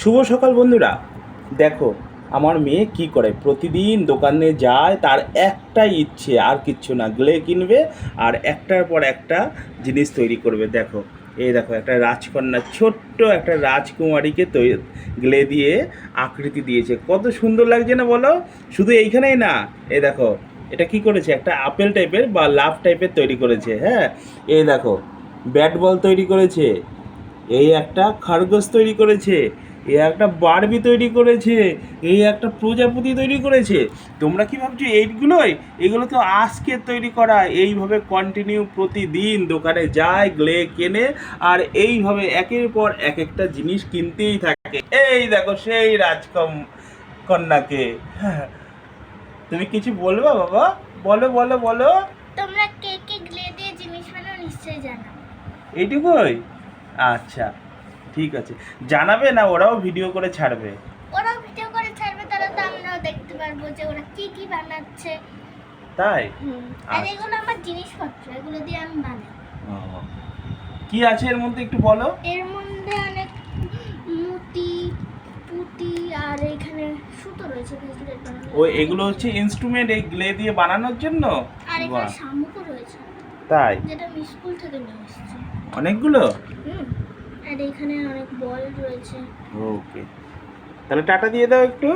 শুভ সকাল বন্ধুরা। দেখো, আমার মেয়ে কি করে? প্রতিদিন দোকানে যায়, তার একটাই ইচ্ছে, আর কিচ্ছু না। গ্লে কিনবে আর একটার পর একটা জিনিস তৈরি করবে। দেখো, এই দেখো, একটা রাজকন্যা, ছোট্ট একটা রাজকুমারীকে গ্লে দিয়ে আকৃতি দিয়েছে। কত সুন্দর লাগছে না বলো? শুধু এইখানেই না। এই দেখো, এটা কি করেছে? একটা আপেল টাইপের বা লাভ টাইপের তৈরি করেছে। হ্যাঁ এই দেখো, ব্যাট বল তৈরি করেছে। এই একটা খরগোশ তৈরি করেছে এই একটা বারবি তৈরি করেছে এই একটা প্রজাপতি তৈরি করেছে। তোমরা কি ভাবছ এইগুলোই? এগুলো তো আজকে তৈরি করা এইভাবে কন্টিনিউ প্রতিদিন দোকানে যায় গ্লে কেনে আর এইভাবে একের পর এক একটা জিনিস কিনতেই থাকে। এই দেখো সেই রাজকম কন্যাকে। তুমি কিছু বলবা বাবা? বলো বলো বলো। তোমরা কে কে গ্লে দিয়ে জিনিস বানাও নিশ্চয়ই জানো। এইটুকুই? আচ্ছা ঠিক আছে। জানাবে না ওরাও ভিডিও করে ছাড়বে? ওরাও ভিডিও করে ছাড়বে তারা তো আমরাও দেখতে পারব যে ওরা কি কি বানাচ্ছে। তাই? আর আচ্ছা। এগুলো আমার জিনিসপত্র এগুলো দিয়ে আমি বানাই। কি আছে এর মধ্যে একটু বলো? এর মধ্যে অনেক মুটি পুটি আর এখানে সুতো রয়েছে ও এগুলো হচ্ছে ইনস্ট্রুমেন্ট এই গ্লে দিয়ে বানানোর জন্য? আর এখানে বাহ। শামুকও রয়েছে। তাই? যেটা আমি স্কুল থেকে নিয়ে এসেছি। অনেকগুলো? হুম আর এখানে অনেক বল রয়েছে। ওকে তাহলে টাটা দিয়ে দাও একটু।